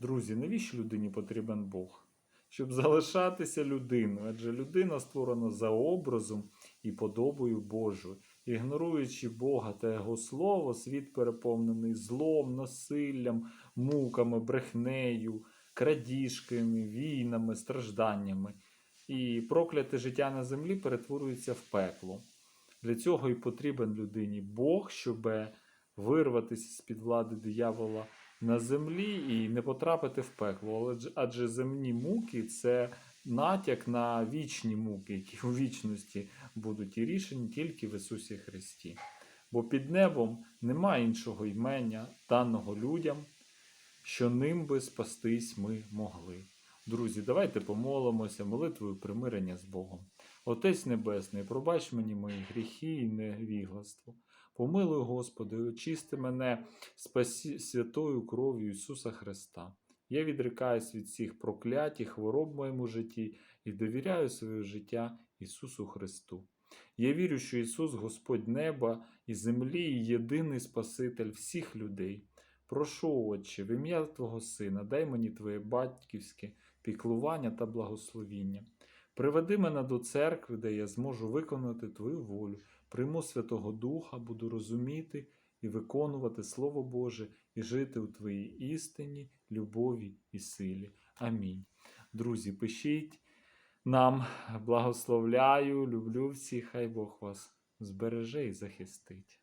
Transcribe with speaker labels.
Speaker 1: Друзі, навіщо людині потрібен Бог? Щоб залишатися людиною, адже людина створена за образом і подобою Божою. Ігноруючи Бога та Його Слово, світ переповнений злом, насиллям, муками, брехнею, крадіжками, війнами, стражданнями. І прокляте життя на землі перетворюється в пекло. Для цього і потрібен людині Бог, щоб вирватися з-під влади диявола на землі і не потрапити в пекло. Адже- Адже земні муки це натяк на вічні муки, які у вічності будуть і рішені тільки в Ісусі Христі. Бо під небом нема іншого ймення, даного людям, що ним би спастись ми могли. Друзі, давайте помолимося молитвою примирення з Богом. Отець Небесний, пробач мені мої гріхи і невігластво. Помилуй, Господи, очисти мене спасі святою кров'ю Ісуса Христа. Я відрикаюсь від всіх проклять і хвороб в моєму житті і довіряю своє життя Ісусу Христу. Я вірю, що Ісус Господь неба і землі, і єдиний Спаситель всіх людей. Прошу, Отче, в ім'я Твого Сина, дай мені Твоє батьківське піклування та благословіння. Приведи мене до церкви, де я зможу виконати Твою волю, прийму Святого Духа, буду розуміти і виконувати Слово Боже і жити у Твоїй істині, любові і силі. Амінь. Друзі, пишіть нам, благословляю, люблю всіх, хай Бог вас збереже і захистить.